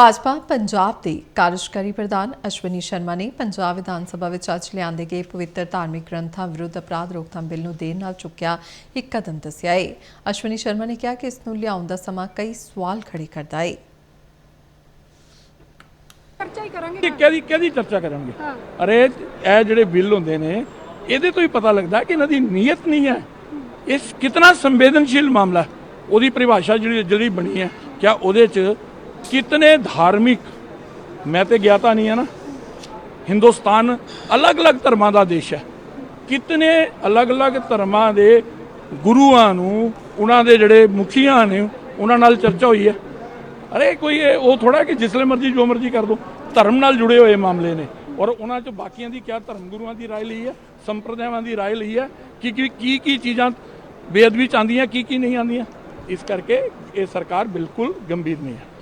ਭਾਜਪਾ ਪੰਜਾਬ ਦੇ ਕਾਰਜਕਾਰੀ ਪ੍ਰਧਾਨ ਅਸ਼ਵਨੀ ਸ਼ਰਮਾ ਨੇ ਪੰਜਾਬ ਵਿਧਾਨ ਸਭਾ ਵਿੱਚ ਅੱਜ ਲਿਆਂਦੇ ਗਏ ਪਵਿੱਤਰ ਧਾਰਮਿਕ ਗ੍ਰੰਥਾਂ ਵਿਰੁੱਧ ਅਪਰਾਧ ਰੋਕਥਾਮ ਬਿੱਲ ਨੂੰ ਦੇਰ ਨਾਲ ਚੁੱਕਿਆ ਇੱਕ ਕਦਮ ਦੱਸਿਆ ਹੈ ਅਸ਼ਵਨੀ ਸ਼ਰਮਾ ਨੇ ਕਿਹਾ ਕਿ ਇਸ ਨੂੰ ਲਿਆਉਣ ਦਾ ਸਮਾਂ ਕਈ ਸਵਾਲ ਖੜੇ ਕਰਦਾ ਹੈ ਚਰਚਾ ਹੀ ਕਰਾਂਗੇ ਇਹ ਕਿਹਦੀ ਕਿਹਦੀ ਚਰਚਾ ਕਰਨਗੇ ਹਾਂ। ਅਰੇ ਇਹ ਜਿਹੜੇ ਬਿੱਲ ਹੁੰਦੇ ਨੇ ਇਹਦੇ ਤੋਂ ਹੀ ਪਤਾ ਲੱਗਦਾ ਕਿ ਇਹਨਾਂ ਦੀ ਨੀਅਤ ਨਹੀਂ ਹੈ ਇਸ ਕਿਤਨਾ ਸੰਵੇਦਨਸ਼ੀਲ ਮਾਮਲਾ। ਉਹਦੀ ਪਰਿਭਾਸ਼ਾ ਜਿਹੜੀ ਜਿਹੜੀ ਬਣੀ ਹੈ ਕਿਆ ਉਹਦੇ ਚ ਕਿਤਨੇ ਧਾਰਮਿਕ ਮੈਂ ਤੇ ਗਿਆ ਤਾਂ ਨਹੀਂ ਹੈ ਨਾ ਹਿੰਦੁਸਤਾਨ ਅਲੱਗ-ਅਲੱਗ ਧਰਮਾਂ ਦਾ ਦੇਸ਼ ਹੈ ਕਿਤਨੇ ਅਲੱਗ-ਅਲੱਗ ਧਰਮਾਂ ਦੇ ਗੁਰੂਆਂ ਨੂੰ ਉਹਨਾਂ ਦੇ ਜਿਹੜੇ ਮੁਖੀਆਂ ਨੇ ਉਹਨਾਂ ਨਾਲ ਚਰਚਾ ਹੋਈ ਹੈ ਅਰੇ ਕੋਈ ਇਹ ਉਹ ਥੋੜਾ ਕਿ ਜਿਸਲੇ ਮਰਜ਼ੀ ਜੋ ਮਰਜ਼ੀ ਕਰ ਦੋ ਧਰਮ ਨਾਲ ਜੁੜੇ ਹੋਏ ਮਾਮਲੇ ਨੇ ਔਰ ਉਹਨਾਂ ਚ ਬਾਕੀਆਂ ਦੀ ਕਿਆ ਧਰਮ ਗੁਰੂਆਂ ਦੀ ਰਾਏ ਲਈ ਹੈ ਸੰਪਰਦਾਇਆਂ ਦੀ ਰਾਏ ਲਈ ਹੈ ਕਿ ਕੀ ਕੀ ਕੀ ਚੀਜ਼ਾਂ ਬੇਅਦਬੀ ਚ ਆਉਂਦੀਆਂ ਕੀ ਕੀ ਨਹੀਂ ਆਉਂਦੀਆਂ ਇਸ ਕਰਕੇ ਇਹ ਸਰਕਾਰ ਬਿਲਕੁਲ ਗੰਭੀਰ ਨਹੀਂ ਹੈ